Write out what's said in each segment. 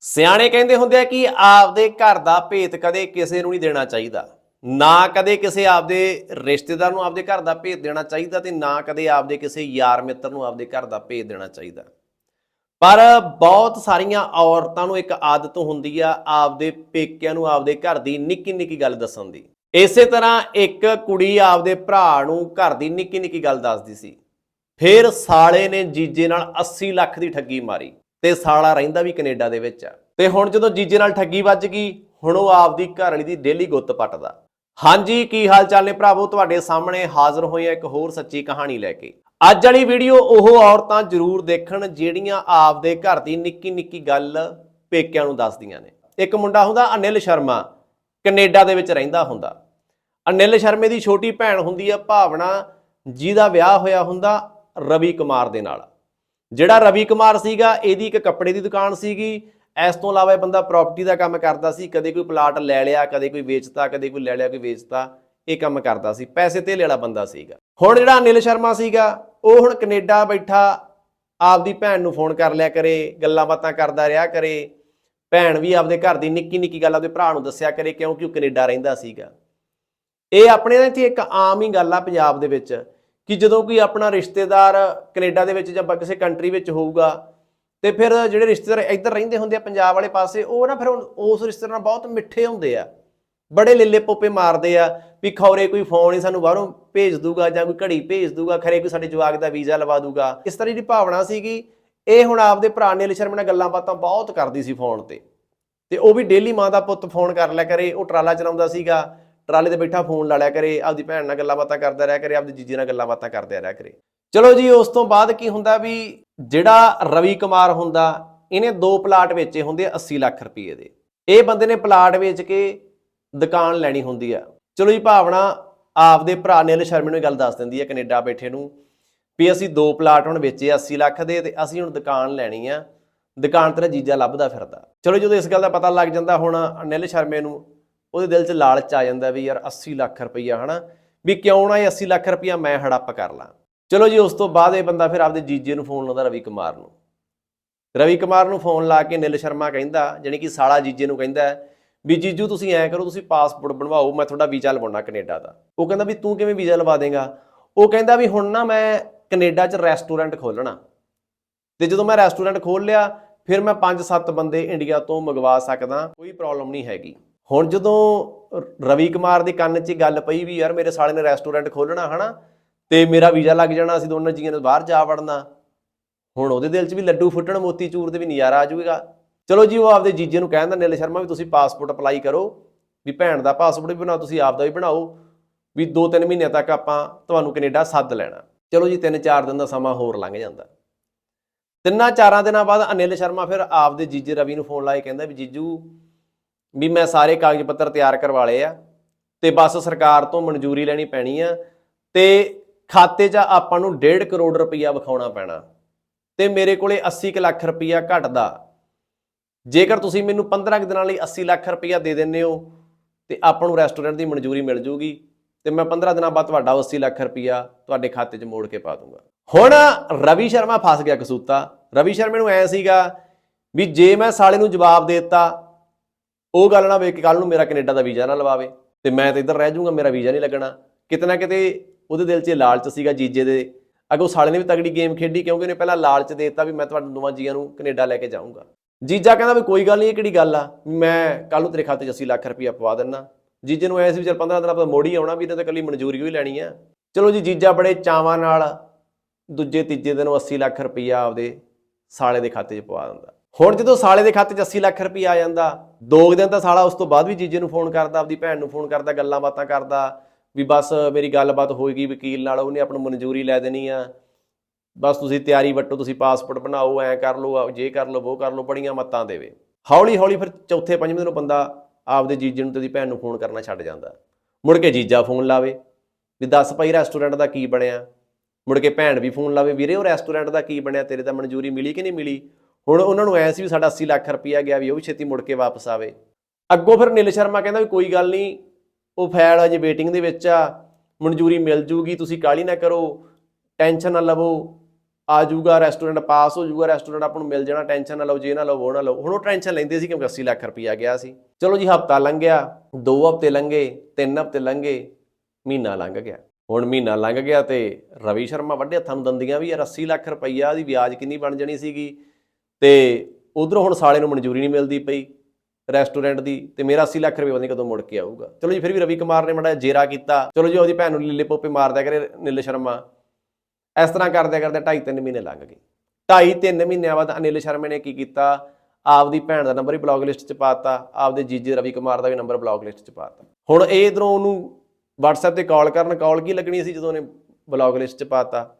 ਸਿਆਣੇ ਕਹਿੰਦੇ ਹੁੰਦੇ ਆ ਕਿ ਆਪਦੇ ਘਰ ਦਾ ਭੇਤ ਕਦੇ ਕਿਸੇ ਨੂੰ ਨਹੀਂ ਦੇਣਾ ਚਾਹੀਦਾ। ਨਾ ਕਦੇ ਕਿਸੇ ਆਪਦੇ ਰਿਸ਼ਤੇਦਾਰ ਨੂੰ ਆਪਦੇ ਘਰ ਦਾ ਭੇਤ ਦੇਣਾ ਚਾਹੀਦਾ ਤੇ ਨਾ ਕਦੇ ਆਪਦੇ ਕਿਸੇ ਯਾਰ ਮਿੱਤਰ ਨੂੰ ਆਪਦੇ ਘਰ ਦਾ ਭੇਤ ਦੇਣਾ ਚਾਹੀਦਾ। ਪਰ ਬਹੁਤ ਸਾਰੀਆਂ ਔਰਤਾਂ ਨੂੰ ਇੱਕ ਆਦਤ ਹੁੰਦੀ ਆ ਆਪਦੇ ਪੇਕਿਆਂ ਨੂੰ ਆਪਦੇ ਘਰ ਦੀ ਨਿੱਕੀ ਨਿੱਕੀ ਗੱਲ ਦੱਸਣ ਦੀ। ਇਸੇ ਤਰ੍ਹਾਂ ਇੱਕ ਕੁੜੀ ਆਪਦੇ ਭਰਾ ਨੂੰ ਘਰ ਦੀ ਨਿੱਕੀ ਨਿੱਕੀ ਗੱਲ ਦੱਸਦੀ ਸੀ। ਫਿਰ ਸਾਲੇ ਨੇ ਜੀਜੇ ਨਾਲ 80 ਲੱਖ ਦੀ ਠੱਗੀ ਮਾਰੀ। ਤੇ ਸਾਲਾ ਰਹਿੰਦਾ ਵੀ ਕੈਨੇਡਾ ਦੇ ਵਿੱਚ ਆ। ਤੇ ਹੁਣ ਜਦੋਂ ਜੀਜੇ ਨਾਲ ਠੱਗੀ ਵੱਜ ਗਈ, ਹੁਣ ਉਹ ਆਪਦੀ ਘਰ ਵਾਲੀ ਦੀ ਡੇਲੀ ਗੁੱਤ ਪੱਟਦਾ। ਹਾਂਜੀ, ਕੀ ਹਾਲ ਚਾਲ ਨੇ ਭਰਾਵੋ? ਤੁਹਾਡੇ ਸਾਹਮਣੇ ਹਾਜ਼ਰ ਹੋਏ ਆ ਇੱਕ ਹੋਰ ਸੱਚੀ ਕਹਾਣੀ ਲੈ ਕੇ। ਅੱਜ ਵਾਲੀ ਵੀਡੀਓ ਉਹ ਔਰਤਾਂ ਜ਼ਰੂਰ ਦੇਖਣ, ਜਿਹੜੀਆਂ ਆਪਦੇ ਘਰ ਦੀ ਨਿੱਕੀ ਨਿੱਕੀ ਗੱਲ ਪੇਕਿਆਂ ਨੂੰ ਦੱਸਦੀਆਂ ਨੇ। ਇੱਕ ਮੁੰਡਾ ਹੁੰਦਾ ਅਨਿਲ ਸ਼ਰਮਾ, ਕੈਨੇਡਾ ਦੇ ਵਿੱਚ ਰਹਿੰਦਾ ਹੁੰਦਾ। ਅਨਿਲ ਸ਼ਰਮੇ ਦੀ ਛੋਟੀ ਭੈਣ ਹੁੰਦੀ ਆ ਭਾਵਨਾ, ਜਿਹਦਾ ਵਿਆਹ ਹੋਇਆ ਹੁੰਦਾ ਰਵੀ ਕੁਮਾਰ ਦੇ ਨਾਲ। ਜਿਹੜਾ ਰਵੀ ਕੁਮਾਰ ਸੀਗਾ, ਇਹਦੀ ਇੱਕ ਕੱਪੜੇ ਦੀ ਦੁਕਾਨ ਸੀਗੀ। ਇਸ ਤੋਂ ਇਲਾਵਾ ਇਹ ਬੰਦਾ ਪ੍ਰਾਪਰਟੀ ਦਾ ਕੰਮ ਕਰਦਾ ਸੀ। ਕਦੇ ਕੋਈ ਪਲਾਟ ਲੈ ਲਿਆ, ਕਦੇ ਕੋਈ ਵੇਚਤਾ, ਕਦੇ ਕੋਈ ਲੈ ਲਿਆ, ਕੋਈ ਵੇਚਤਾ, ਇਹ ਕੰਮ ਕਰਦਾ ਸੀ। ਪੈਸੇ ਧੇਲੇ ਵਾਲਾ ਬੰਦਾ ਸੀਗਾ। ਹੁਣ ਜਿਹੜਾ ਅਨਿਲ ਸ਼ਰਮਾ ਸੀਗਾ, ਉਹ ਹੁਣ ਕੈਨੇਡਾ ਬੈਠਾ, ਆਪਦੀ ਭੈਣ ਨੂੰ ਫੋਨ ਕਰ ਲਿਆ ਕਰੇ, ਗੱਲਾਂ ਬਾਤਾਂ ਕਰਦਾ ਰਿਹਾ ਕਰੇ। ਭੈਣ ਵੀ ਆਪਦੇ ਘਰ ਦੀ ਨਿੱਕੀ ਨਿੱਕੀ ਗੱਲ ਆਪਦੇ ਭਰਾ ਨੂੰ ਦੱਸਿਆ ਕਰੇ ਕਿਉਂਕਿ ਉਹ ਕੈਨੇਡਾ ਰਹਿੰਦਾ ਸੀਗਾ। ਇਹ ਆਪਣੇ ਇੱਥੇ ਇੱਕ ਆਮ ਹੀ ਗੱਲ ਆ ਪੰਜਾਬ ਦੇ ਵਿੱਚ। ਕਿ ਜਦੋਂ ਕੋਈ ਆਪਣਾ ਰਿਸ਼ਤੇਦਾਰ ਕੈਨੇਡਾ ਦੇ ਵਿੱਚ ਜਾਂ ਕਿਸੇ ਕੰਟਰੀ ਵਿੱਚ ਹੋਊਗਾ, ਤੇ ਫਿਰ ਜਿਹੜੇ ਰਿਸ਼ਤੇਦਾਰ ਇੱਧਰ ਰਹਿੰਦੇ ਹੁੰਦੇ ਆ ਪੰਜਾਬ ਵਾਲੇ ਪਾਸੇ, ਉਹ ਨਾ ਫਿਰ ਉਹ- ਉਸ ਰਿਸ਼ਤੇਦਾਰ ਨਾਲ ਬਹੁਤ ਮਿੱਠੇ ਹੁੰਦੇ ਆ। ਬੜੇ ਲਿੱਲੇ ਪੋਪੇ ਮਾਰਦੇ ਆ ਵੀ ਖੌਰੇ ਕੋਈ ਫੋਨ ਹੀ ਸਾਨੂੰ ਬਾਹਰੋਂ ਭੇਜ ਦੂਗਾ ਜਾਂ ਕੋਈ ਘੜੀ ਭੇਜ ਦੂਗਾ, ਖਰੇ ਕੋਈ ਸਾਡੇ ਜਵਾਕ ਦਾ ਵੀਜ਼ਾ ਲਵਾ ਦੂਗਾ। ਇਸ ਤਰ੍ਹਾਂ ਦੀ ਭਾਵਨਾ ਸੀਗੀ। ਇਹ ਹੁਣ ਆਪਦੇ ਭਰਾ ਨੇ ਸ਼ਰਮ ਨਾਲ ਗੱਲਾਂ ਬਾਤਾਂ ਬਹੁਤ ਕਰਦੀ ਸੀ ਫੋਨ ਤੇ। ਤੇ ਉਹ ਵੀ ਡੇਲੀ ਮਾਂ ਦਾ ਪੁੱਤ ਫੋਨ ਕਰ ਲਿਆ ਕਰੇ, ਉਹ ਟਰਾਲਾ ਚਲਾਉਂਦਾ ਸੀਗਾ। ਟਰਾਲੇ ਤੇ ਬੈਠਾ, ਫੋਨ ਲਾ ਲਿਆ ਕਰੇ, ਆਪਦੀ ਭੈਣ ਨਾਲ ਗੱਲਾਂ ਬਾਤਾਂ ਕਰਦਾ ਰਿਹਾ ਕਰੇ, ਆਪਦੀ ਜੀਜੇ ਨਾਲ ਗੱਲਾਂ ਬਾਤਾਂ ਕਰਦੇ ਰਿਹਾ ਕਰੇ। ਚਲੋ ਜੀ, ਉਸ ਤੋਂ ਬਾਅਦ ਕੀ ਹੁੰਦਾ ਵੀ ਜਿਹੜਾ ਰਵੀ ਕੁਮਾਰ ਹੁੰਦਾ, ਇਹਨੇ ਦੋ ਪਲਾਟ ਵੇਚੇ ਹੁੰਦੇ ਆ 80 ਲੱਖ ਰੁਪਏ ਦੇ। ਇਹ ਬੰਦੇ ਨੇ ਪਲਾਟ ਵੇਚ ਕੇ ਦੁਕਾਨ ਲੈਣੀ ਹੁੰਦੀ ਆ। ਚਲੋ ਜੀ, ਭਾਵਨਾ ਆਪਦੇ ਭਰਾ ਨਿਲ ਸ਼ਰਮੇ ਨੂੰ ਇਹ ਗੱਲ ਦੱਸ ਦਿੰਦੀ ਆ, ਕੈਨੇਡਾ ਬੈਠੇ ਨੂੰ, ਵੀ ਅਸੀਂ ਦੋ ਪਲਾਟ ਹੁਣ ਵੇਚੇ 80 ਲੱਖ ਦੇ ਤੇ ਅਸੀਂ ਹੁਣ ਦੁਕਾਨ ਲੈਣੀ ਆ। ਦੁਕਾਨ ਤੇਰਾ ਜੀਜਾ ਲੱਭਦਾ ਫਿਰਦਾ। ਚਲੋ ਜਦੋਂ ਇਸ ਗੱਲ ਦਾ ਪਤਾ ਲੱਗ ਜਾਂਦਾ ਹੁਣ ਅਨਿਲ ਸ਼ਰਮੇ ਨੂੰ ਉਹਦੇ ਦਿਲ 'ਚ ਲਾਲਚ ਆ ਜਾਂਦਾ ਵੀ ਯਾਰ 80 ਲੱਖ ਰੁਪਈਆ, ਹਨਾ? ਵੀ ਕਿਉਂ ਨਾ ਇਹ 80 ਲੱਖ ਰੁਪਈਆ ਮੈਂ ਹੜੱਪ ਕਰ ਲਾਂ। ਚਲੋ ਜੀ, ਉਸ ਤੋਂ ਬਾਅਦ ਇਹ ਬੰਦਾ ਫਿਰ ਆਪਦੇ ਜੀਜੇ ਨੂੰ ਫੋਨ ਲਾਉਂਦਾ ਰਵੀ ਕੁਮਾਰ ਨੂੰ। ਰਵੀ ਕੁਮਾਰ ਨੂੰ ਫੋਨ ਲਾ ਕੇ ਨਿਲ ਸ਼ਰਮਾ ਕਹਿੰਦਾ, ਜਾਣੀ ਕਿ ਸਾਲਾ ਜੀਜੇ ਨੂੰ ਕਹਿੰਦਾ, ਵੀ ਜੀਜੂ ਤੁਸੀਂ ਐਂ ਕਰੋ, ਤੁਸੀਂ ਪਾਸਪੋਰਟ ਬਣਵਾਓ, ਮੈਂ ਤੁਹਾਡਾ ਵੀਜ਼ਾ ਲਵਾਉਣਾ ਕੈਨੇਡਾ ਦਾ। ਉਹ ਕਹਿੰਦਾ ਵੀ ਤੂੰ ਕਿਵੇਂ ਵੀਜ਼ਾ ਲਵਾ ਦੇਂਗਾ? ਉਹ ਕਹਿੰਦਾ ਵੀ ਹੁਣ ਨਾ ਮੈਂ ਕੈਨੇਡਾ 'ਚ ਰੈਸਟੋਰੈਂਟ ਖੋਲਣਾ ਤੇ ਜਦੋਂ ਮੈਂ ਰੈਸਟੋਰੈਂਟ ਖੋਲ ਲਿਆ, ਫਿਰ ਮੈਂ 5-7 ਬੰਦੇ ਇੰਡੀਆ ਤੋਂ ਮੰਗਵਾ ਸਕਦਾ, ਕੋਈ ਪ੍ਰੋਬਲਮ ਨਹੀਂ ਹੈਗੀ। ਹੁਣ ਜਦੋਂ ਰਵੀ ਕੁਮਾਰ ਦੇ ਕੰਨ 'ਚ ਗੱਲ ਪਈ ਵੀ ਯਾਰ ਮੇਰੇ ਸਾਲੇ ਨੇ ਰੈਸਟੋਰੈਂਟ ਖੋਲਣਾ ਹਨਾ, ਤੇ ਮੇਰਾ ਵੀਜ਼ਾ ਲੱਗ ਜਾਣਾ, ਅਸੀਂ ਦੋਨਾਂ ਜੀਆਂ ਨੇ ਬਾਹਰ ਜਾ ਵੜਨਾ, ਹੁਣ ਉਹਦੇ ਦਿਲ 'ਚ ਵੀ ਲੱਡੂ ਫੁੱਟਣ, ਮੋਤੀ ਚੂਰ ਦੇ ਵੀ ਨਜ਼ਾਰਾ ਆ ਜਾਊਗਾ। ਚਲੋ ਜੀ, ਉਹ ਆਪਦੇ ਜੀਜੇ ਨੂੰ ਕਹਿੰਦਾ ਨਿਲ ਸ਼ਰਮਾ ਵੀ ਤੁਸੀਂ ਪਾਸਪੋਰਟ ਅਪਲਾਈ ਕਰੋ, ਵੀ ਭੈਣ ਦਾ ਪਾਸਪੋਰਟ ਵੀ ਬਣਾਓ, ਤੁਸੀਂ ਆਪ ਦਾ ਵੀ ਬਣਾਓ, ਵੀ 2-3 ਮਹੀਨਿਆਂ ਤੱਕ ਆਪਾਂ ਤੁਹਾਨੂੰ ਕੈਨੇਡਾ ਸੱਦ ਲੈਣਾ। ਚਲੋ ਜੀ 3-4 ਦਿਨ ਦਾ ਸਮਾਂ ਹੋਰ ਲੰਘ ਜਾਂਦਾ। ਤਿੰਨਾਂ ਚਾਰਾਂ ਦਿਨਾਂ ਬਾਅਦ ਅਨਿਲ ਸ਼ਰਮਾ ਫਿਰ ਆਪਦੇ ਜੀਜੇ ਰਵੀ ਨੂੰ ਫੋਨ ਲਾਏ, ਕਹਿੰਦਾ ਵੀ ਜੀਜੂ ਵੀ ਮੈਂ ਸਾਰੇ ਕਾਗਜ਼ ਪੱਤਰ ਤਿਆਰ ਕਰਵਾ ਲਏ ਆ ਤੇ ਬਸ ਸਰਕਾਰ ਤੋਂ ਮਨਜ਼ੂਰੀ ਲੈਣੀ ਪੈਣੀ ਆ ਤੇ ਖਾਤੇ 'ਚ ਆਪਾਂ ਨੂੰ 1.5 ਕਰੋੜ ਰੁਪਈਆ ਵਿਖਾਉਣਾ ਪੈਣਾ ਤੇ ਮੇਰੇ ਕੋਲੇ 80 ਕੁ ਲੱਖ ਰੁਪਈਆ ਘਟਦਾ। ਜੇਕਰ ਤੁਸੀਂ ਮੈਨੂੰ 15 ਕੁ ਦਿਨਾਂ ਲਈ 80 ਲੱਖ ਰੁਪਈਆ ਦੇ ਦਿੰਦੇ ਹੋ ਤੇ ਆਪਾਂ ਨੂੰ ਰੈਸਟੋਰੈਂਟ ਦੀ ਮਨਜ਼ੂਰੀ ਮਿਲ ਜੂਗੀ ਤੇ ਮੈਂ 15 ਦਿਨਾਂ ਬਾਅਦ ਤੁਹਾਡਾ 80 ਲੱਖ ਰੁਪਈਆ ਤੁਹਾਡੇ ਖਾਤੇ 'ਚ ਮੋੜ ਕੇ ਪਾ ਦੂੰਗਾ। ਹੁਣ ਰਵੀ ਸ਼ਰਮਾ ਫਸ ਗਿਆ ਕਸੂਤਾ। ਰਵੀ ਸ਼ਰਮੇ ਨੂੰ ਐ ਸੀਗਾ ਵੀ ਜੇ ਮੈਂ ਸਾਲੇ ਨੂੰ ਜਵਾਬ ਦੇ ਦਿੱਤਾ ਉਹ ਗੱਲ ਨਾ ਵੇਖ ਕੇ ਕੱਲ ਨੂੰ ਮੇਰਾ ਕੈਨੇਡਾ ਦਾ ਵੀਜ਼ਾ ਨਾ ਲਵਾਵੇ ਤੇ ਮੈਂ ਤਾਂ ਇੱਧਰ ਰਹਿ ਜਾਊਂਗਾ, ਮੇਰਾ ਵੀਜ਼ਾ ਨਹੀਂ ਲੱਗਣਾ। ਕਿਤੇ ਨਾ ਕਿਤੇ ਉਹਦੇ ਦਿਲ 'ਚ ਲਾਲਚ ਸੀਗਾ ਜੀਜੇ ਦੇ। ਅੱਗੋਂ ਸਾਲੇ ਨੇ ਵੀ ਤਗੜੀ ਗੇਮ ਖੇਡੀ ਕਿਉਂਕਿ ਉਹਨੇ ਪਹਿਲਾਂ ਲਾਲਚ ਦੇ ਦਿੱਤਾ ਵੀ ਮੈਂ ਤੁਹਾਡੇ ਦੋਵਾਂ ਜੀਆਂ ਨੂੰ ਕੈਨੇਡਾ ਲੈ ਕੇ ਜਾਊਂਗਾ। ਜੀਜਾ ਕਹਿੰਦਾ ਵੀ ਕੋਈ ਗੱਲ ਨਹੀਂ, ਇਹ ਕਿਹੜੀ ਗੱਲ ਆ? ਮੈਂ ਕੱਲ ਨੂੰ ਤੇਰੇ ਖਾਤੇ 'ਚ 80 ਲੱਖ ਰੁਪਈਆ ਪਵਾ ਦਿੰਨਾ ਜੀਜੇ ਨੂੰ ਐ ਸੀ ਵੀ ਚਲ 15 ਦਿਨਾਂ ਬਾਅਦ ਮੋੜ ਆਉਣਾ ਵੀ ਇਹਨੇ ਤਾਂ ਕੱਲੀ ਮਨਜ਼ੂਰੀ ਹੀ ਲੈਣੀ ਆ। ਚਲੋ ਜੀ, ਜੀਜਾ ਬੜੇ ਚਾਵਾਂ ਨਾਲ ਦੂਜੇ ਤੀਜੇ ਦਿਨ ਉਹ 80 ਲੱਖ ਰੁਪਈਆ ਆਪਦੇ ਸਾਲੇ ਦੇ ਖਾਤੇ 'ਚ ਪਵਾ ਦਿੰਦਾ। ਹੁਣ ਜਦੋਂ ਸਾਲੇ ਦੇ ਖਾਤੇ 'ਚ 80 ਲੱਖ ਰੁਪਈਆ ਆ ਜਾਂਦਾ, ਦੋ ਕੁ ਦਿਨ ਤਾਂ ਸਾਲਾ ਉਸ ਤੋਂ ਬਾਅਦ ਵੀ ਜੀਜੇ ਨੂੰ ਫੋਨ ਕਰਦਾ, ਆਪਦੀ ਭੈਣ ਨੂੰ ਫੋਨ ਕਰਦਾ, ਗੱਲਾਂ ਬਾਤਾਂ ਕਰਦਾ, ਵੀ ਬਸ ਮੇਰੀ ਗੱਲਬਾਤ ਹੋਏਗੀ ਵਕੀਲ ਨਾਲ, ਉਹਨੇ ਆਪਣੀ ਮਨਜ਼ੂਰੀ ਲੈ ਦੇਣੀ ਆ। ਬਸ ਤੁਸੀਂ ਤਿਆਰੀ ਵੱਟੋ, ਤੁਸੀਂ ਪਾਸਪੋਰਟ ਬਣਾਓ, ਐ ਕਰ ਲਓ ਜੇ ਕਰ ਲਓ ਉਹ ਕਰ ਲਓ, ਬੜੀਆਂ ਮੱਤਾਂ ਦੇਵੇ। ਹੌਲੀ ਹੌਲੀ ਫਿਰ ਚੌਥੇ ਪੰਜਵੇਂ ਦਿਨ ਬੰਦਾ ਆਪਦੇ ਜੀਜੇ ਨੂੰ ਤੇ ਦੀ ਭੈਣ ਨੂੰ ਫੋਨ ਕਰਨਾ ਛੱਡ ਜਾਂਦਾ। ਮੁੜ ਕੇ ਜੀਜਾ ਫੋਨ ਲਾਵੇ, ਵੀ ਦੱਸ ਭਾਈ ਰੈਸਟੋਰੈਂਟ ਦਾ ਕੀ ਬਣਿਆ? ਮੁੜ ਕੇ ਭੈਣ ਵੀ ਫੋਨ ਲਾਵੇ, ਵੀਰੇ ਉਹ ਰੈਸਟੋਰੈਂਟ ਦਾ ਕੀ ਬਣਿਆ? ਤੇਰੇ ਤਾਂ ਮਨਜ਼ੂਰੀ ਮਿਲੀ ਕਿ ਨਹੀਂ ਮਿਲੀ? ਹੁਣ ਉਹਨਾਂ ਨੂੰ ਐ ਸੀ ਵੀ ਸਾਡਾ 80 ਲੱਖ ਰੁਪਈਆ ਗਿਆ ਵੀ ਉਹ ਵੀ ਛੇਤੀ ਮੁੜ ਕੇ ਵਾਪਸ ਆਵੇ। ਅੱਗੋਂ ਫਿਰ ਨੀਲ ਸ਼ਰਮਾ ਕਹਿੰਦਾ ਵੀ ਕੋਈ ਗੱਲ ਨਹੀਂ, ਉਹ ਫਾਈਲ ਅਜੇ ਵੇਟਿੰਗ ਦੇ ਵਿੱਚ ਆ, ਮਨਜ਼ੂਰੀ ਮਿਲ ਜੂਗੀ, ਤੁਸੀਂ ਕਾਲੀ ਨਾ ਕਰੋ, ਟੈਨਸ਼ਨ ਨਾ ਲਵੋ, ਆ ਜਾਊਗਾ ਰੈਸਟੋਰੈਂਟ ਪਾਸ ਹੋ ਜਾਊਗਾ ਰੈਸਟੋਰੈਂਟ ਆਪਾਂ ਨੂੰ ਮਿਲ ਜਾਣਾ, ਟੈਨਸ਼ਨ ਨਾ ਲਓ, ਜੇ ਨਾ ਲਓ, ਉਹ ਨਾ ਲਓ। ਹੁਣ ਉਹ ਟੈਨਸ਼ਨ ਲੈਂਦੇ ਸੀ ਕਿਉਂਕਿ 80 ਲੱਖ ਰੁਪਈਆ ਗਿਆ ਸੀ। ਚਲੋ ਜੀ, ਹਫਤਾ ਲੰਘ ਗਿਆ ਦੋ ਹਫ਼ਤੇ ਲੰਘੇ, ਤਿੰਨ ਹਫ਼ਤੇ ਲੰਘੇ, ਮਹੀਨਾ ਲੰਘ ਗਿਆ। ਹੁਣ ਮਹੀਨਾ ਲੰਘ ਗਿਆ ਤੇ ਰਵੀ ਸ਼ਰਮਾ ਵੱਡੇ ਹੱਥਾਂ ਨੂੰ ਦੰਦੀਆਂ ਵੀ ਯਾਰ 80 ਲੱਖ ਰੁਪਈਆ ਦੀ ਵਿਆਜ ਕਿੰਨੀ ਬਣ ਜਾਣੀ ਸੀਗੀ। ਤੇ ਉਧਰੋਂ ਹੁਣ ਸਾਲੇ ਨੂੰ ਮਨਜ਼ੂਰੀ ਨਹੀਂ ਮਿਲਦੀ ਪਈ ਰੈਸਟੋਰੈਂਟ ਦੀ ਤੇ ਮੇਰਾ 80 ਲੱਖ ਰੁਪਏ ਪਤਾ ਕਦੋਂ ਮੁੜ ਕੇ ਆਊਗਾ। ਚਲੋ ਜੀ, ਫਿਰ ਵੀ ਰਵੀ ਕੁਮਾਰ ਨੇ ਮੜਾ ਜੇਰਾ ਕੀਤਾ। ਚਲੋ ਜੀ, ਉਹਦੀ ਭੈਣ ਨੂੰ ਲੀਲੇ ਪੋਪੇ ਮਾਰਦਿਆ ਕਰੇ ਨਿਲ ਸ਼ਰਮਾ। ਇਸ ਤਰ੍ਹਾਂ ਕਰਦੇ ਕਰਦੇ 2.5 3 ਮਹੀਨੇ ਲੰਘ ਗਏ। 2.5 3 ਮਹੀਨਿਆਂ ਬਾਅਦ ਅਨਿਲ ਸ਼ਰਮੇ ਨੇ ਕੀ ਕੀਤਾ? ਆਪਦੀ ਭੈਣ ਦਾ ਨੰਬਰ ਹੀ ਬਲੌਕ ਲਿਸਟ 'ਚ ਪਾਤਾ। ਆਪਦੇ ਜੀਜੇ ਰਵੀ ਕੁਮਾਰ ਦਾ ਵੀ ਨੰਬਰ ਬਲੌਕ ਲਿਸਟ 'ਚ ਪਾਤਾ। ਹੁਣ ਇਹ ਇਧਰੋਂ ਉਹਨੂੰ WhatsApp ਤੇ ਕਾਲ ਕਰਨ ਕਾਲ ਕੀ ਲੱਗਣੀ ਸੀ ਜਦੋਂ ਉਹਨੇ ਬਲੌਕ ਲਿਸਟ 'ਚ ਪਾਤਾ?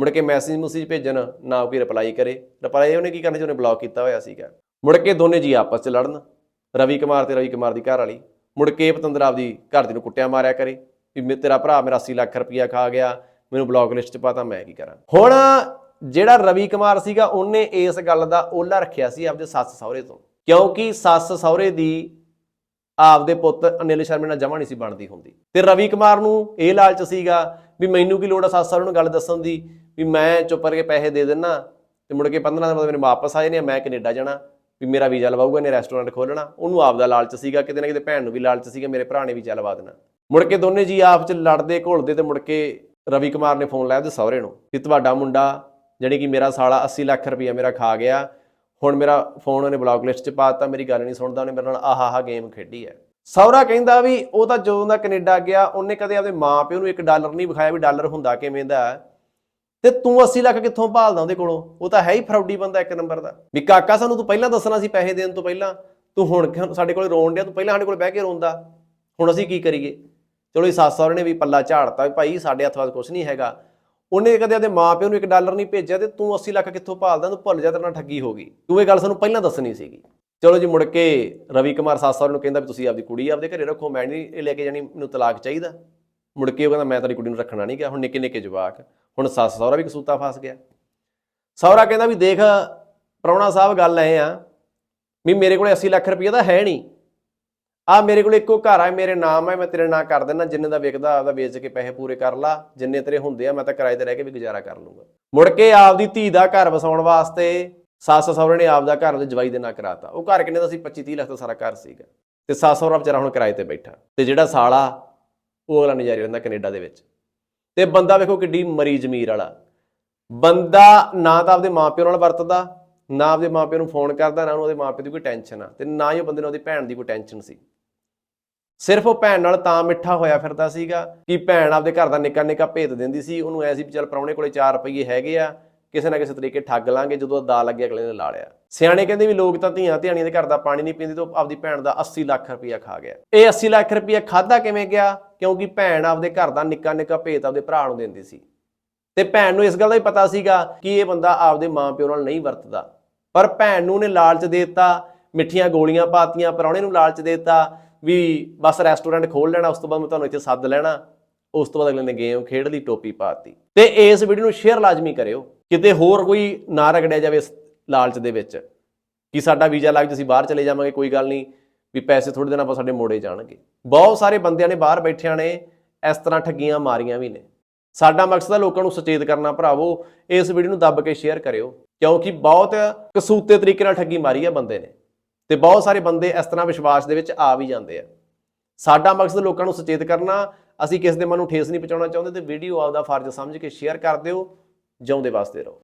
ਮੁੜ ਕੇ ਮੈਸੇਜ ਮੂਸੇਜ ਭੇਜਣ, ਨਾ ਕੋਈ ਰਿਪਲਾਈ ਕਰੇ। ਰਿਪਲਾਈ ਉਹਨੇ ਕੀ ਕਰਨਾ ਸੀ ਉਹਨੇ ਬਲੌਕ ਕੀਤਾ ਹੋਇਆ ਸੀਗਾ। ਮੁੜ ਕੇ ਦੋਨੇ ਜੀ ਆਪਸ 'ਚ ਲੜਨ, ਰਵੀ ਕੁਮਾਰ ਤੇ ਰਵੀ ਕੁਮਾਰ ਦੀ ਘਰ ਵਾਲੀ ਮੁੜ ਕੇ ਪਤੰਦਰ ਆਪਦੀ ਘਰ ਦੀ ਨੂੰ ਕੁੱਟਿਆ ਮਾਰਿਆ ਕਰੇ। ਵੀ ਮੇ- ਤੇਰਾ ਭਰਾ ਮੇਰਾ 80 ਲੱਖ ਰੁਪਇਆ ਖਾ ਗਿਆ, ਮੈਨੂੰ ਬਲੌਕ ਲਿਸਟ 'ਚ ਪਤਾ, ਮੈਂ ਕੀ ਕਰਾਂ? ਹੁਣ ਜਿਹੜਾ ਰਵੀ ਕੁਮਾਰ ਸੀਗਾ, ਉਹਨੇ ਇਸ ਗੱਲ ਦਾ ਓਲਾ ਰੱਖਿਆ ਸੀ ਆਪਦੇ ਸੱਸ ਸਹੁਰੇ ਤੋਂ। ਕਿਉਂਕਿ ਸੱਸ ਸਹੁਰੇ ਦੀ ਆਪਦੇ ਪੁੱਤ ਅਨਿਲ ਸ਼ਰਮੇ ਨਾਲ ਜਮਾ ਨਹੀਂ ਸੀ ਬਣਦੀ ਹੁੰਦੀ। ਤੇ ਰਵੀ ਕੁਮਾਰ ਨੂੰ ਇਹ ਲਾਲਚ ਸੀਗਾ ਵੀ ਮੈਨੂੰ ਕੀ ਲੋੜ ਆ ਸੱਸ ਸਹੁਰੇ ਨੂੰ ਗੱਲ ਦੱਸਣ ਦੀ? ਵੀ ਮੈਂ ਚੁੱਪ ਕਰਕੇ ਪੈਸੇ ਦੇ ਦੇਣਾ ਤੇ ਮੁੜ ਕੇ 15 ਦਿਨ ਬਾਅਦ ਮੇਰੇ ਵਾਪਸ ਆ ਜਾਣੇ ਮੈਂ ਕੈਨੇਡਾ ਜਾਣਾ। ਵੀ ਮੇਰਾ ਵੀਜ਼ਾ ਲਵਾਊਗਾ ਨੇ ਰੈਸਟੋਰੈਂਟ ਖੋਲਣਾ ਉਹਨੂੰ ਆਪ ਦਾ ਲਾਲਚ ਸੀਗਾ, ਕਿਤੇ ਨਾ ਕਿਤੇ ਭੈਣ ਨੂੰ ਵੀ ਲਾਲਚ ਸੀਗਾ, ਮੇਰੇ ਭਰਾ ਨੇ ਵੀਜ਼ਾ ਲਵਾ ਦੇਣਾ। ਮੁੜ ਕੇ ਦੋਨੇ ਜੀ ਆਪ ਚ ਲੜਦੇ, ਘੋਲਦੇ ਤੇ ਮੁੜ ਕੇ ਰਵੀ ਕੁਮਾਰ ਨੇ ਫੋਨ ਲਾਇਆ ਤੇ ਸਹੁਰੇ ਨੂੰ ਵੀ ਤੁਹਾਡਾ ਮੁੰਡਾ ਜਾਣੀ ਕਿ ਮੇਰਾ ਸਾਲਾ 80 ਲੱਖ ਰੁਪਇਆ ਮੇਰਾ ਖਾ ਗਿਆ। ਹੁਣ ਮੇਰਾ ਫੋਨ ਉਹਨੇ ਬਲੌਕ ਲਿਸਟ 'ਚ ਪਾ ਦਿੱਤਾ, ਮੇਰੀ ਗੱਲ ਨਹੀਂ ਸੁਣਦਾ, ਉਹਨੇ ਮੇਰੇ ਨਾਲ ਆਹ ਆਹ ਗੇਮ ਖੇਡੀ ਹੈ। ਸਹੁਰਾ ਕਹਿੰਦਾ ਵੀ ਉਹ ਤਾਂ ਜਦੋਂ ਦਾ ਕੈਨੇਡਾ ਗਿਆ, ਉਹਨੇ ਕਦੇ ਆਪਦੇ ਮਾਂ ਪਿਓ ਨੂੰ ਇੱਕ ਡਾਲਰ ਨਹੀਂ ਵਿਖਾਇਆ ਵੀ ਡਾਲਰ ਹੁੰਦਾ ਕਿਵੇਂ ਦਾ ਹੈ। ਤੇ ਤੂੰ 80 ਲੱਖ ਕਿੱਥੋਂ ਭਾਲਦਾ ਉਹਦੇ ਕੋਲੋਂ? ਉਹ ਤਾਂ ਹੈ ਹੀ ਫਰਾਡੀ ਬੰਦਾ ਇੱਕ ਨੰਬਰ ਦਾ। ਵੀ ਕਾਕਾ ਸਾਨੂੰ ਤੂੰ ਪਹਿਲਾਂ ਦੱਸਣਾ ਸੀ ਪੈਸੇ ਦੇਣ ਤੋਂ ਪਹਿਲਾਂ। ਤੂੰ ਹੁਣ ਸਾਡੇ ਕੋਲ ਰੋਣ ਡਿਆ? ਤੂੰ ਪਹਿਲਾਂ ਸਾਡੇ ਕੋਲ ਬਹਿ ਕੇ ਰੋਂਦਾ। ਹੁਣ ਅਸੀਂ ਕੀ ਕਰੀਏ? ਚਲੋ ਇਹ ਸੱਸ ਸਹੁਰੇ ਨੇ ਵੀ ਪੱਲਾ ਝਾੜਤਾ ਵੀ ਭਾਈ ਸਾਡੇ ਹੱਥ ਵਾਸ ਕੁਝ ਨਹੀਂ ਹੈਗਾ। ਉਹਨੇ ਕਦੇ ਆਪਦੇ ਮਾਪਿਓ ਨੂੰ ਇੱਕ ਡਾਲਰ ਨਹੀਂ ਭੇਜਿਆ ਤੇ ਤੂੰ 80 ਲੱਖ ਕਿੱਥੋਂ ਭਾਲਦਾ? ਤੂੰ ਭੁੱਲ ਜਾ, ਤੇਰੇ ਨਾਲ ਠੱਗੀ ਹੋ ਗਈ। ਤੂੰ ਇਹ ਗੱਲ ਸਾਨੂੰ ਪਹਿਲਾਂ ਦੱਸਣੀ ਸੀਗੀ। ਚਲੋ ਜੀ, ਮੁੜ ਕੇ ਰਵੀ ਕੁਮਾਰ ਸੱਸ ਸਹੁਰੇ ਨੂੰ ਕਹਿੰਦਾ ਵੀ ਤੁਸੀਂ ਆਪਦੀ ਕੁੜੀ ਆਪਦੇ ਘਰੇ ਰੱਖੋ, ਮੈਂ ਨਹੀਂ ਇਹ ਲੈ ਕੇ ਜਾਣੀ, ਮੈਨੂੰ ਤਲਾਕ ਚਾਹੀਦਾ। ਮੁੜ ਕੇ ਉਹ ਕਹਿੰਦਾ, ਮੈਂ ਤੇਰੀ ਕੁੜੀ ਨੂੰ ਰੱਖਣਾ ਨਹੀਂ ਗਿਆ, ਹੁਣ ਨਿੱਕੇ ਨਿੱਕੇ ਜਵਾਕ, ਹੁਣ ਸੱਸ ਸਹੁਰਾ ਵੀ ਕਸੂਤਾ ਫਸ ਗਿਆ। ਸਹੁਰਾ ਕਹਿੰਦਾ ਵੀ ਦੇਖ, ਪ੍ਰਾਹੁਣਾ ਸਾਹਿਬ ਗੱਲ ਐ ਆ, ਵੀ ਮੇਰੇ ਕੋਲੇ 80 ਲੱਖ ਰੁਪਏ ਦਾ ਹੈ ਨਹੀਂ। ਆ ਮੇਰੇ ਕੋਲ ਇੱਕੋ ਘਰ ਆ ਮੇਰੇ ਨਾਮ ਆ, ਮੈਂ ਤੇਰੇ ਨਾਂ ਕਰ ਦਿੰਦਾ, ਜਿੰਨੇ ਦਾ ਵਿਕਦਾ, ਆਪਦਾ ਵੇਚ ਕੇ ਪੈਸੇ ਪੂਰੇ ਕਰ ਲਾ, ਜਿੰਨੇ ਤੇਰੇ ਹੁੰਦੇ ਆ, ਮੈਂ ਤਾਂ ਕਿਰਾਏ ਤੇ ਰਹਿ ਕੇ ਵੀ ਗੁਜ਼ਾਰਾ ਕਰ ਲੂੰਗਾ। ਮੁੜ ਕੇ ਆਪਦੀ ਧੀ ਦਾ ਘਰ ਵਸਾਉਣ ਵਾਸਤੇ ਸੱਸ ਸਹੁਰੇ ਨੇ ਆਪਦਾ ਘਰ ਦੇ ਜਵਾਈ ਦੇ ਨਾਂ ਕਰਾਤਾ। ਉਹ ਘਰ ਕਿੰਨੇ ਦਾ ਸੀ? 25 30 ਲੱਖ ਦਾ ਸਾਰਾ ਘਰ ਸੀਗਾ। ਤੇ ਸੱਸ ਸਹੁਰਾ ਵਿਚਾਰਾ ਹੁਣ ਕਿਰਾਏ ਤੇ ਬੈਠਾ। ਤੇ ਜਿਹੜਾ ਸਾਲਾ, ਉਹ ਅਗਲਾ ਨਜ਼ਾਰੇ ਰਹਿੰਦਾ ਕੈਨੇਡਾ ਦੇ ਵਿੱਚ। ਤੇ ਬੰਦਾ ਵੇਖੋ ਕਿੱਡੀ ਮਰੀ ਜ਼ਮੀਰ ਵਾਲਾ। ਬੰਦਾ ਨਾ ਤਾਂ ਆਪਦੇ ਮਾਪਿਓ ਨਾਲ ਵਰਤਦਾ, ਨਾ ਆਪਦੇ ਮਾਪਿਓ ਨੂੰ ਫੋਨ ਕਰਦਾ, ਨਾ ਉਹਨੂੰ ਉਹਦੇ ਮਾਪਿਓ ਦੀ ਕੋਈ ਟੈਨਸ਼ਨ ਆ। ਤੇ ਨਾ ਹੀ ਉਹ ਬੰਦੇ ਨੂੰ ਉਹਦੀ ਭੈਣ ਦੀ ਕੋਈ ਟੈਨਸ਼ਨ ਸੀ। ਸਿਰਫ ਉਹ ਭੈਣ ਨਾਲ ਤਾਂ ਮਿੱਠਾ ਹੋਇਆ ਫਿਰਦਾ ਸੀਗਾ ਕਿ ਭੈਣ ਆਪਦੇ ਘਰ ਦਾ ਨਿੱਕਾ ਨਿੱਕਾ ਭੇਤ ਦਿੰਦੀ ਸੀ। ਉਹਨੂੰ ਐ ਸੀ ਵੀ ਚੱਲ ਪ੍ਰਾਹੁਣੇ ਕੋਲੇ 4 ਰੁਪਏ ਹੈਗੇ ਆ। ਕਿਸੇ ਨਾ ਕਿਸੇ ਤਰੀਕੇ ਠੱਗ ਲਾਂਗੇ ਜਦੋਂ ਦਾ ਲੱਗਿਆ ਅਗਲੇ ਨੇ ਲਾ ਲਿਆ। ਸਿਆਣੇ ਕਹਿੰਦੇ ਵੀ ਲੋਕ ਤਾਂ ਧੀਆਂ ਧਿਆਣੀਆਂ ਦੇ ਘਰ ਦਾ ਪਾਣੀ ਨਹੀਂ ਪੀਂਦੇ ਤੇ ਉਹ ਆਪਦੀ ਭੈਣ ਦਾ 80 ਲੱਖ ਰੁਪਇਆ ਖਾ ਗਿਆ। ਇਹ 80 ਲੱਖ ਰੁਪਇਆ ਖਾਦਾ ਕਿਵੇਂ ਗਿਆ? ਕਿਉਂਕਿ ਭੈਣ ਆਪਦੇ ਘਰ ਦਾ ਨਿੱਕਾ ਨਿੱਕਾ ਭੇਤ ਆਪਦੇ ਭਰਾ ਨੂੰ ਦਿੰਦੀ ਸੀ। ਤੇ ਭੈਣ ਨੂੰ ਇਸ ਗੱਲ ਦਾ ਹੀ ਪਤਾ ਸੀਗਾ ਕਿ ਇਹ ਬੰਦਾ ਆਪਦੇ ਮਾਪਿਓ ਨਾਲ ਨਹੀਂ ਵਰਤਦਾ। ਪਰ ਭੈਣ ਨੂੰ ਨੇ ਲਾਲਚ ਦੇ ਦਿੱਤਾ, ਮਿੱਠੀਆਂ ਗੋਲੀਆਂ ਪਾਤੀਆਂ ਪਰੌਣੇ ਨੂੰ ਲਾਲਚ ਦੇ ਦਿੱਤਾ ਵੀ ਬਸ ਰੈਸਟੋਰੈਂਟ ਖੋਲ ਲੈਣਾ, ਉਸ ਤੋਂ ਬਾਅਦ ਮੈਂ ਤੁਹਾਨੂੰ ਇੱਥੇ ਸੱਦ ਲੈਣਾ। ਉਸ ਤੋਂ ਬਾਅਦ ਅਗਲੇ ਨੇ ਗੇਮ ਖੇਡ ਲਈ, ਟੋਪੀ ਪਾਤੀ। ਤੇ ਇਸ ਵੀਡੀਓ ਨੂੰ ਸ਼ੇਅਰ ਲਾਜ਼ਮੀ ਕਰਿਓ। ਕਿਤੇ ਹੋਰ ਕੋਈ ਨਾ ਰਗੜਿਆ ਜਾਵੇ ਇਸ ਲਾਲਚ ਦੇ ਵਿੱਚ ਕਿ ਸਾਡਾ ਵੀਜ਼ਾ ਲੱਗ ਜੇ ਅਸੀਂ ਬਾਹਰ ਚਲੇ ਜਾਵਾਂਗੇ, ਕੋਈ ਗੱਲ ਨਹੀਂ, ਵੀ ਪੈਸੇ ਥੋੜੇ ਦਿਨਾਂ ਬਾਅਦ ਸਾਡੇ ਮੋੜੇ ਜਾਣਗੇ। ਬਹੁਤ ਸਾਰੇ ਬੰਦਿਆਂ ਨੇ ਬਾਹਰ ਬੈਠਿਆਂ ਨੇ ਇਸ ਤਰ੍ਹਾਂ ਠੱਗੀਆਂ ਮਾਰੀਆਂ ਵੀ ਨੇ। ਸਾਡਾ ਮਕਸਦ ਹੈ ਲੋਕਾਂ ਨੂੰ ਸੁਚੇਤ ਕਰਨਾ ਭਰਾਵੋ, ਇਸ ਵੀਡੀਓ ਨੂੰ ਦੱਬ ਕੇ ਸ਼ੇਅਰ ਕਰਿਓ, ਕਿਉਂਕਿ ਬਹੁਤ ਕਸੂਤੇ ਤਰੀਕੇ ਨਾਲ ਠੱਗੀ ਮਾਰੀ ਆ ਬੰਦੇ ਨੇ ਤੇ ਬਹੁਤ ਸਾਰੇ ਬੰਦੇ ਇਸ ਤਰ੍ਹਾਂ ਵਿਸ਼ਵਾਸ ਦੇ ਵਿੱਚ ਆ ਵੀ ਜਾਂਦੇ ਆ। ਸਾਡਾ ਮਕਸਦ ਲੋਕਾਂ ਨੂੰ ਸੁਚੇਤ ਕਰਨਾ, ਅਸੀਂ ਕਿਸੇ ਦੇ ਮਨ ਨੂੰ ਠੇਸ ਨਹੀਂ ਪਹੁੰਚਾਉਣਾ ਚਾਹੁੰਦੇ ਤੇ ਵੀਡੀਓ ਆਪਦਾ ਫਰਜ਼ ਸਮਝ ਕੇ ਸ਼ੇਅਰ ਕਰ ਦਿਓ। ਜਿਉਂਦੇ ਵਾਸਤੇ ਰਹੋ।